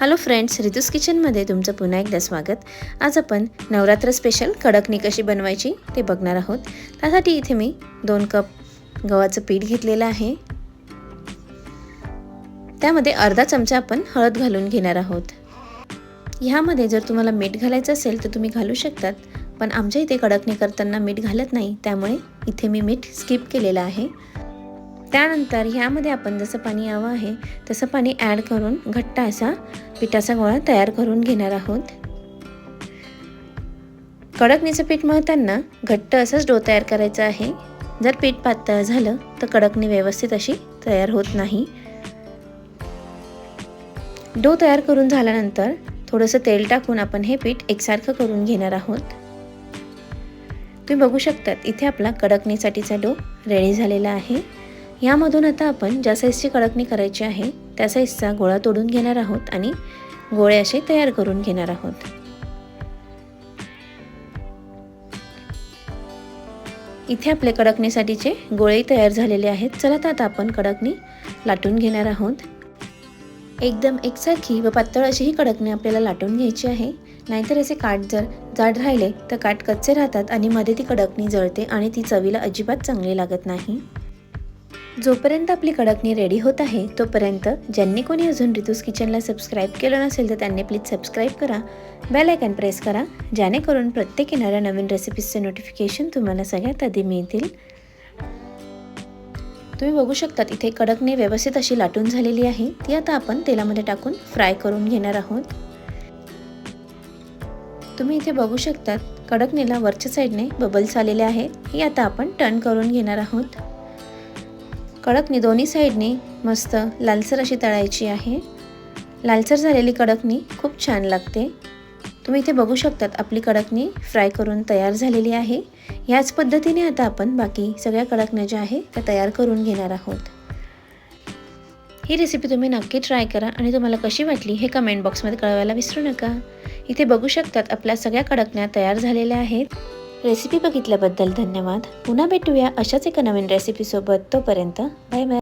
Hello friends रितूस किचनमध्ये तुमचं पुन्हा एकदा स्वागत. आज आपण नवरात्र स्पेशल कडकणी कशी बनवायची ते बघणार आहोत. त्यासाठी इथे मी दोन कप गव्हाचं पीठ घेतलेलं आहे. त्यामध्ये अर्धा चमचा आपण हळद घालून घेणार आहोत. ह्यामध्ये जर तुम्हाला मीठ घालायचं असेल तर तुम्ही घालू शकतात पण आमच्या इथे कडकणी करताना मीठ घालत नाही त्यामुळे इथे मी मीठ स्किप केलेलं आहे. त्यानंतर ह्यामध्ये आपण जसं पाणी हवं आहे तसं पाणी ॲड करून घट्ट असा पिठाचा गोळा तयार करून घेणार आहोत. कडकणीचं पीठ मळताना घट्ट असंच डो तयार करायचं आहे. जर पीठ पातळ झालं तर कडकणी व्यवस्थित अशी तयार होत नाही. डो तयार करून झाल्यानंतर थोडंसं तेल टाकून आपण हे पीठ एकसारखं करून घेणार आहोत. तुम्ही बघू शकतात इथे आपला कडकणीसाठीचा डो रेडी झालेला आहे. यामधून आता आपण ज्या साईजची कडकणी करायची आहे त्या साईजचा गोळा तोडून घेणार आहोत आणि गोळे असे तयार करून घेणार आहोत. इथे आपले कडकणीसाठीचे गोळे तयार झालेले आहेत. चला तर आता आपण कडकणी लाटून घेणार आहोत. एकदम एकसारखी व पातळ अशी ही कडकणी आपल्याला लाटून घ्यायची आहे. नाहीतर असे काठ जर जाड राहिले तर काठ कच्चे राहतात आणि मध्ये ती कडकणी जळते आणि ती चवीला अजिबात चांगली लागत नाही. जोपर्यंत आपली कडकणी रेडी होत आहे तोपर्यंत ज्यांनी कोणी अजून रितूस किचनला सबस्क्राईब केलं नसेल तर त्यांनी प्लीज सबस्क्राईब करा. बेल आयकॉन प्रेस करा जेणेकरून प्रत्येक येणाऱ्या नवीन रेसिपीजचे नोटिफिकेशन तुम्हाला सगळ्यात आधी मिळतील. तुम्ही बघू शकतात इथे कडकणी व्यवस्थित अशी लाटून झालेली आहे. ती आता आपण तेलामध्ये टाकून फ्राय करून घेणार आहोत. तुम्ही इथे बघू शकतात कडकणीला वरच्या साईडने बबल्स आलेले आहेत ही आता आपण टर्न करून घेणार आहोत. कडकणी दोन्ही साईडने मस्त लालसर अशी तळायची आहे. लालसर झालेली कडकणी खूप छान लागते. तुम्ही इथे बघू शकतात आपली कडकणी फ्राय करून तयार झालेली आहे. ह्याच पद्धतीने आता आपण बाकी सगळ्या कडकण्या ज्या आहे त्या तयार करून घेणार आहोत. ही रेसिपी तुम्ही नक्की ट्राय करा आणि तुम्हाला कशी वाटली हे कमेंट बॉक्समध्ये कळवायला विसरू नका. इथे बघू शकतात आपल्या सगळ्या कडकण्या तयार झालेल्या आहेत. रेसिपी बघितल्याबद्दल धन्यवाद. पुन्हा भेटूया अशाच एका नवीन रेसिपीसोबत तोपर्यंत बाय बाय